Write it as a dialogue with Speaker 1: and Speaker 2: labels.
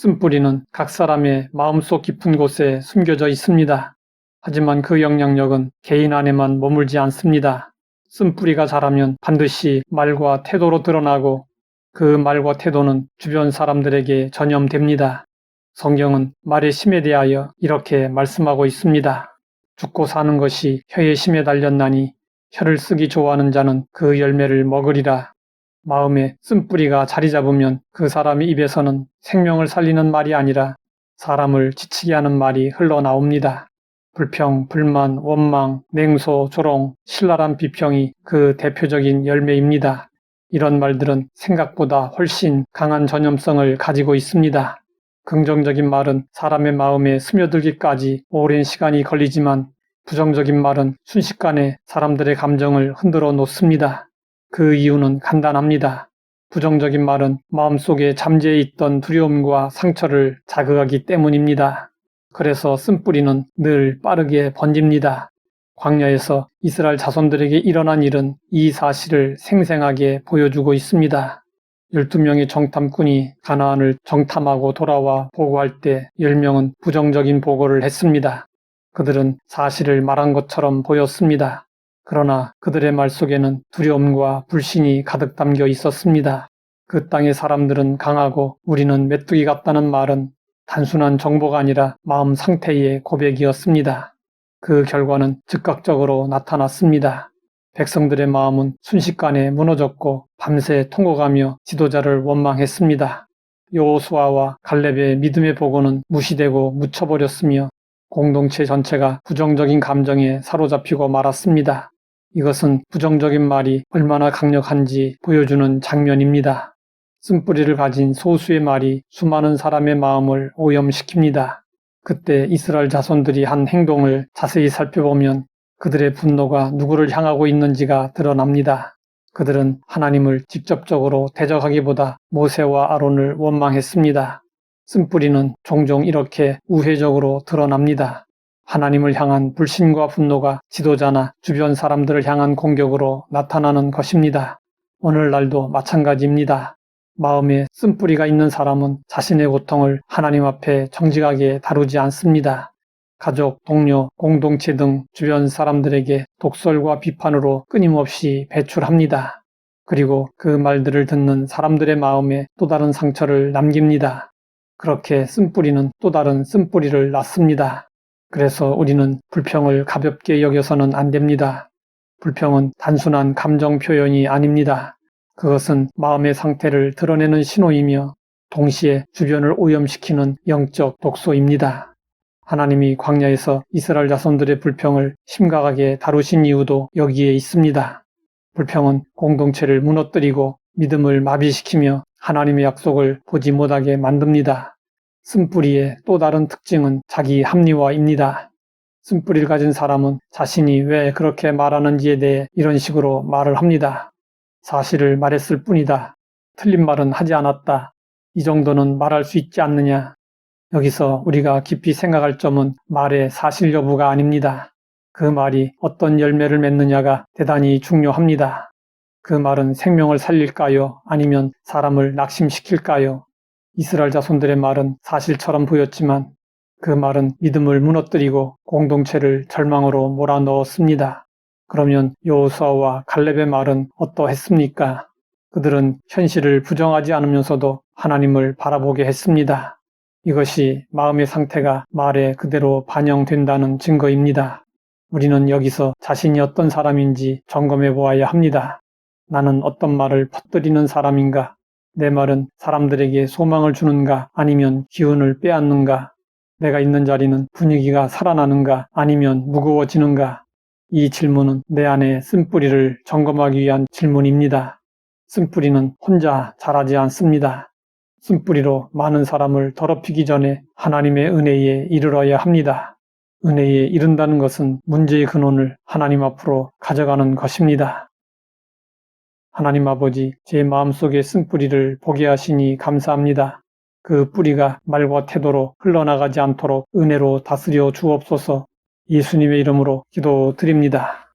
Speaker 1: 쓴뿌리는 각 사람의 마음속 깊은 곳에 숨겨져 있습니다. 하지만 그 영향력은 개인 안에만 머물지 않습니다. 쓴뿌리가 자라면 반드시 말과 태도로 드러나고 그 말과 태도는 주변 사람들에게 전염됩니다. 성경은 말의 심에 대하여 이렇게 말씀하고 있습니다. 죽고 사는 것이 혀의 심에 달렸나니 혀를 쓰기 좋아하는 자는 그 열매를 먹으리라. 마음에 쓴뿌리가 자리 잡으면 그 사람의 입에서는 생명을 살리는 말이 아니라 사람을 지치게 하는 말이 흘러나옵니다. 불평, 불만, 원망, 냉소, 조롱, 신랄한 비평이 그 대표적인 열매입니다. 이런 말들은 생각보다 훨씬 강한 전염성을 가지고 있습니다. 긍정적인 말은 사람의 마음에 스며들기까지 오랜 시간이 걸리지만 부정적인 말은 순식간에 사람들의 감정을 흔들어 놓습니다. 그 이유는 간단합니다. 부정적인 말은 마음속에 잠재해 있던 두려움과 상처를 자극하기 때문입니다. 그래서 쓴뿌리는 늘 빠르게 번집니다. 광야에서 이스라엘 자손들에게 일어난 일은 이 사실을 생생하게 보여주고 있습니다. 12명의 정탐꾼이 가나안을 정탐하고 돌아와 보고할 때 10명은 부정적인 보고를 했습니다. 그들은 사실을 말한 것처럼 보였습니다. 그러나 그들의 말 속에는 두려움과 불신이 가득 담겨 있었습니다. 그 땅의 사람들은 강하고 우리는 메뚜기 같다는 말은 단순한 정보가 아니라 마음 상태의 고백이었습니다. 그 결과는 즉각적으로 나타났습니다. 백성들의 마음은 순식간에 무너졌고 밤새 통곡하며 지도자를 원망했습니다. 여호수아와 갈렙의 믿음의 보고는 무시되고 묻혀버렸으며 공동체 전체가 부정적인 감정에 사로잡히고 말았습니다. 이것은 부정적인 말이 얼마나 강력한지 보여주는 장면입니다. 쓴뿌리를 가진 소수의 말이 수많은 사람의 마음을 오염시킵니다. 그때 이스라엘 자손들이 한 행동을 자세히 살펴보면 그들의 분노가 누구를 향하고 있는지가 드러납니다. 그들은 하나님을 직접적으로 대적하기보다 모세와 아론을 원망했습니다. 쓴뿌리는 종종 이렇게 우회적으로 드러납니다. 하나님을 향한 불신과 분노가 지도자나 주변 사람들을 향한 공격으로 나타나는 것입니다. 오늘날도 마찬가지입니다. 마음에 쓴뿌리가 있는 사람은 자신의 고통을 하나님 앞에 정직하게 다루지 않습니다. 가족, 동료, 공동체 등 주변 사람들에게 독설과 비판으로 끊임없이 배출합니다. 그리고 그 말들을 듣는 사람들의 마음에 또 다른 상처를 남깁니다. 그렇게 쓴뿌리는 또 다른 쓴뿌리를 낳습니다. 그래서 우리는 불평을 가볍게 여겨서는 안 됩니다. 불평은 단순한 감정 표현이 아닙니다. 그것은 마음의 상태를 드러내는 신호이며 동시에 주변을 오염시키는 영적 독소입니다. 하나님이 광야에서 이스라엘 자손들의 불평을 심각하게 다루신 이유도 여기에 있습니다. 불평은 공동체를 무너뜨리고 믿음을 마비시키며 하나님의 약속을 보지 못하게 만듭니다. 쓴뿌리의 또 다른 특징은 자기 합리화입니다. 쓴뿌리를 가진 사람은 자신이 왜 그렇게 말하는지에 대해 이런 식으로 말을 합니다. 사실을 말했을 뿐이다. 틀린 말은 하지 않았다. 이 정도는 말할 수 있지 않느냐. 여기서 우리가 깊이 생각할 점은 말의 사실 여부가 아닙니다. 그 말이 어떤 열매를 맺느냐가 대단히 중요합니다. 그 말은 생명을 살릴까요? 아니면 사람을 낙심시킬까요? 이스라엘 자손들의 말은 사실처럼 보였지만 그 말은 믿음을 무너뜨리고 공동체를 절망으로 몰아넣었습니다. 그러면 여호수아와 갈렙의 말은 어떠했습니까? 그들은 현실을 부정하지 않으면서도 하나님을 바라보게 했습니다. 이것이 마음의 상태가 말에 그대로 반영된다는 증거입니다. 우리는 여기서 자신이 어떤 사람인지 점검해 보아야 합니다. 나는 어떤 말을 퍼뜨리는 사람인가? 내 말은 사람들에게 소망을 주는가? 아니면 기운을 빼앗는가? 내가 있는 자리는 분위기가 살아나는가? 아니면 무거워지는가? 이 질문은 내 안에 쓴뿌리를 점검하기 위한 질문입니다. 쓴뿌리는 혼자 자라지 않습니다. 쓴뿌리로 많은 사람을 더럽히기 전에 하나님의 은혜에 이르러야 합니다. 은혜에 이른다는 것은 문제의 근원을 하나님 앞으로 가져가는 것입니다. 하나님 아버지, 제 마음속에 쓴뿌리를 보게 하시니 감사합니다. 그 뿌리가 말과 태도로 흘러나가지 않도록 은혜로 다스려 주옵소서 예수님의 이름으로 기도드립니다.